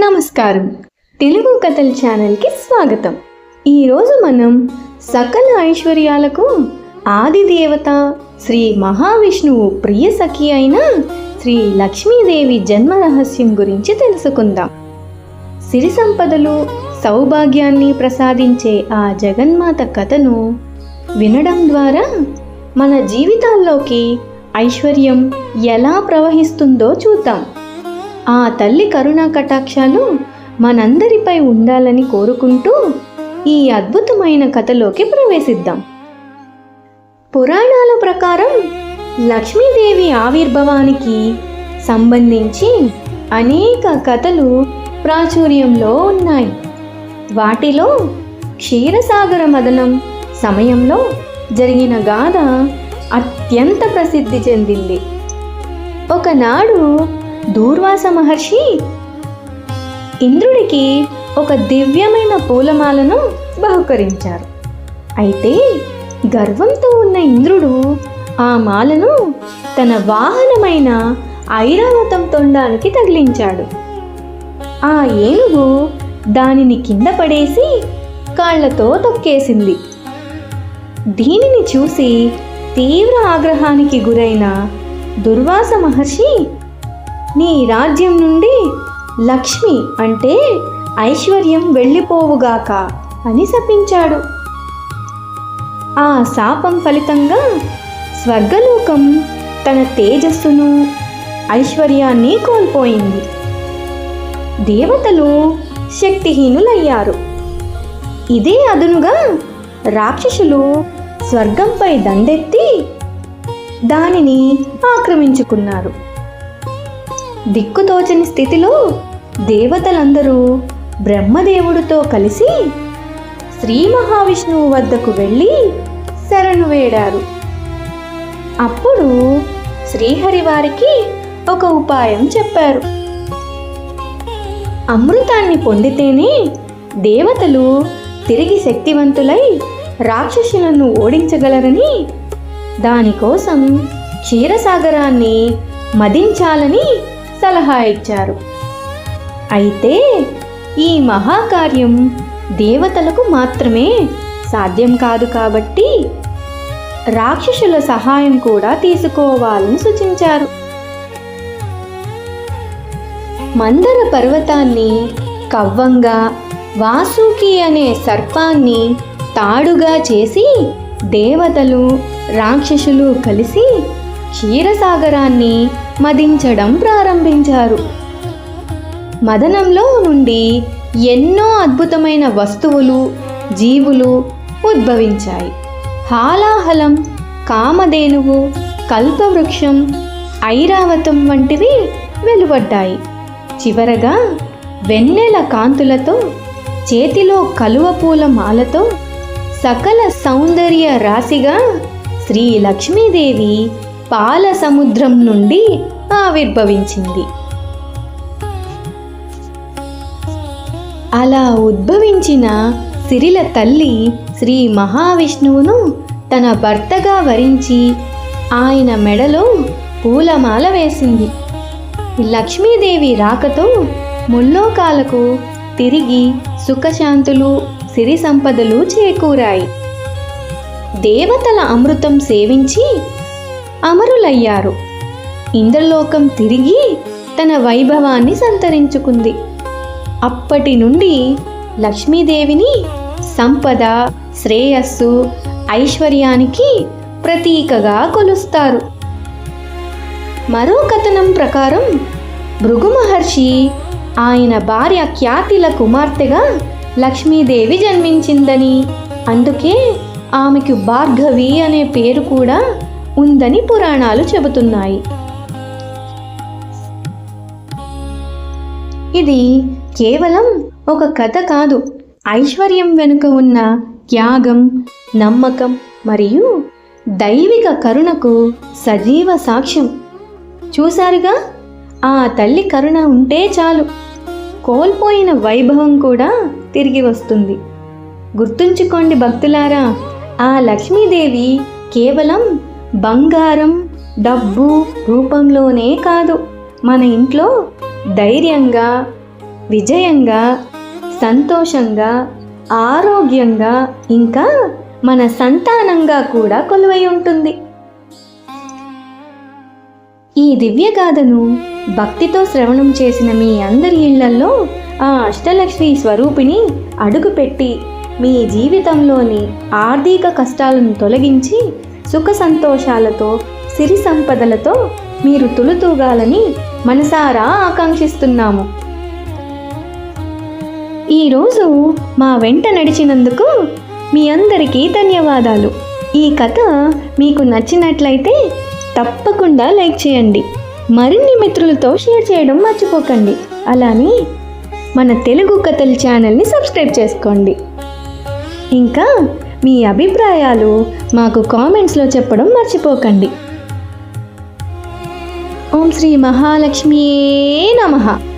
నమస్కారం. తెలుగు కథల ఛానల్కి స్వాగతం. ఈరోజు మనం సకల ఐశ్వర్యాలకు ఆది దేవత శ్రీ మహావిష్ణువు ప్రియ సఖి అయిన శ్రీ లక్ష్మీదేవి జన్మ రహస్యం గురించి తెలుసుకుందాం. సిరి సంపదలు సౌభాగ్యాన్ని ప్రసాదించే ఆ జగన్మాత కథను వినడం ద్వారా మన జీవితాల్లోకి ఐశ్వర్యం ఎలా ప్రవహిస్తుందో చూద్దాం. ఆ తల్లి కరుణా కటాక్షాలు మనందరిపై ఉండాలని కోరుకుంటూ ఈ అద్భుతమైన కథలోకి ప్రవేశిద్దాం. పురాణాల ప్రకారం లక్ష్మీదేవి ఆవిర్భవానికి సంబంధించి అనేక కథలు ప్రాచుర్యంలో ఉన్నాయి. వాటిలో క్షీరసాగర మదనం సమయంలో జరిగిన గాథ అత్యంత ప్రసిద్ధి చెందింది. ఒకనాడు దూర్వాస మహర్షి ఇంద్రుడికి ఒక దివ్యమైన పూలమాలను బహుకరించారు. అయితే గర్వంతో ఉన్న ఇంద్రుడు ఆ మాలను తన వాహనమైన ఐరావతం తొండానికి తగిలించాడు. ఆ ఏనుగు దానిని కింద పడేసి కాళ్ళతో తొక్కేసింది. దీనిని చూసి తీవ్ర ఆగ్రహానికి గురైన దుర్వాస మహర్షి నీ రాజ్యం నుండి లక్ష్మి అంటే ఐశ్వర్యం వెళ్ళిపోవుగాక అని శపించాడు. ఆ శాపం ఫలితంగా స్వర్గలోకం తన తేజస్సును ఐశ్వర్యాన్ని కోల్పోయింది. దేవతలు శక్తిహీనులయ్యారు. ఇదే అదునుగా రాక్షసులు స్వర్గంపై దండెత్తి దానిని ఆక్రమించుకున్నారు. దిక్కుతోచని స్థితిలో దేవతలందరూ బ్రహ్మదేవుడితో కలిసి శ్రీ మహావిష్ణువు వద్దకు వెళ్ళి శరణు వేడారు. అప్పుడు శ్రీహరి వారికి ఒక ఉపాయం చెప్పారు. అమృతాన్ని పొందితేనే దేవతలు తిరిగి శక్తివంతులై రాక్షసులను ఓడించగలరని దానికోసం క్షీరసాగరాన్ని మదించాలని సలహా ఇచ్చారు. అయితే ఈ మహాకార్యం దేవతలకు మాత్రమే సాధ్యం కాదు కాబట్టి రాక్షసుల సహాయం కూడా తీసుకోవాలని సూచించారు. మందర పర్వతాన్ని కవ్వంగా వాసుకి అనే సర్పాన్ని తాడుగా చేసి దేవతలు రాక్షసులు కలిసి క్షీరసాగరాన్ని మదించడం ప్రారంభించారు. మదనంలో నుండి ఎన్నో అద్భుతమైన వస్తువులు జీవులు ఉద్భవించాయి. హాలాహలం కామధేనువు కల్పవృక్షం ఐరావతం వంటివి వెలువడ్డాయి. చివరగా వెన్నెల కాంతులతో చేతిలో కలువ పూల మాలతో సకల సౌందర్య రాశిగా శ్రీ లక్ష్మీదేవి పాల సముద్రం నుండి ఆవిర్భవించింది. అలా ఉద్భవించిన సిరిల తల్లి శ్రీ మహావిష్ణువును తన భర్తగా వరించి ఆయన మెడలో పూలమాల వేసింది. లక్ష్మీదేవి రాకతో ముల్లోకాలకు తిరిగి సుఖశాంతులు సిరి సంపదలు చేకూరాయి. దేవతల అమృతం సేవించి అమరులయ్యారు. ఇంద్రలోకం తిరిగి తన వైభవాన్ని సంతరించుకుంది. అప్పటి నుండి లక్ష్మీదేవిని సంపద శ్రేయస్సు ఐశ్వర్యానికి ప్రతీకగా కొలుస్తారు. మరో కథనం ప్రకారం భృగు మహర్షి ఆయన భార్య ఖ్యాతిల కుమార్తెగా లక్ష్మీదేవి జన్మించిందని. అందుకే ఆమెకు భార్గవి అనే పేరు కూడా ఉందని పురాణాలు చెబుతున్నాయి. ఇది కేవలం ఒక కథ కాదు. ఐశ్వర్యం వెనుక ఉన్న త్యాగం నమ్మకం మరియు దైవిక కరుణకు సజీవ సాక్ష్యం. చూశారుగా? ఆ తల్లి కరుణ ఉంటే చాలు. కోల్పోయిన వైభవం కూడా తిరిగి వస్తుంది. గుర్తుంచుకోండి భక్తులారా ఆ లక్ష్మీదేవి కేవలం బంగారం డబ్బు రూపంలోనే కాదు. మన ఇంట్లో ధైర్యంగా విజయంగా సంతోషంగా ఆరోగ్యంగా ఇంకా మన సంతానంగా కూడా కొలువై ఉంటుంది. ఈ దివ్యగాథను భక్తితో శ్రవణం చేసిన మీ అందరి ఇళ్ళల్లో ఆ అష్టలక్ష్మి స్వరూపిణి అడుగుపెట్టి మీ జీవితంలోని ఆర్థిక కష్టాలను తొలగించి సుఖ సంతోషాలతో సిరి సంపదలతో మీరు తులుతూగాలని మనసారా ఆకాంక్షిస్తున్నాము. ఈరోజు మా వెంట నడిచినందుకు మీ అందరికీ ధన్యవాదాలు. ఈ కథ మీకు నచ్చినట్లయితే తప్పకుండా లైక్ చేయండి. మరిన్ని మిత్రులతో షేర్ చేయడం మర్చిపోకండి. అలానే మన తెలుగు కథల ఛానల్ని సబ్స్క్రైబ్ చేసుకోండి. ఇంకా మీ అభిప్రాయాలు మాకు కామెంట్స్లో చెప్పడం మర్చిపోకండి. ఓం శ్రీ మహాలక్ష్మియే నమః.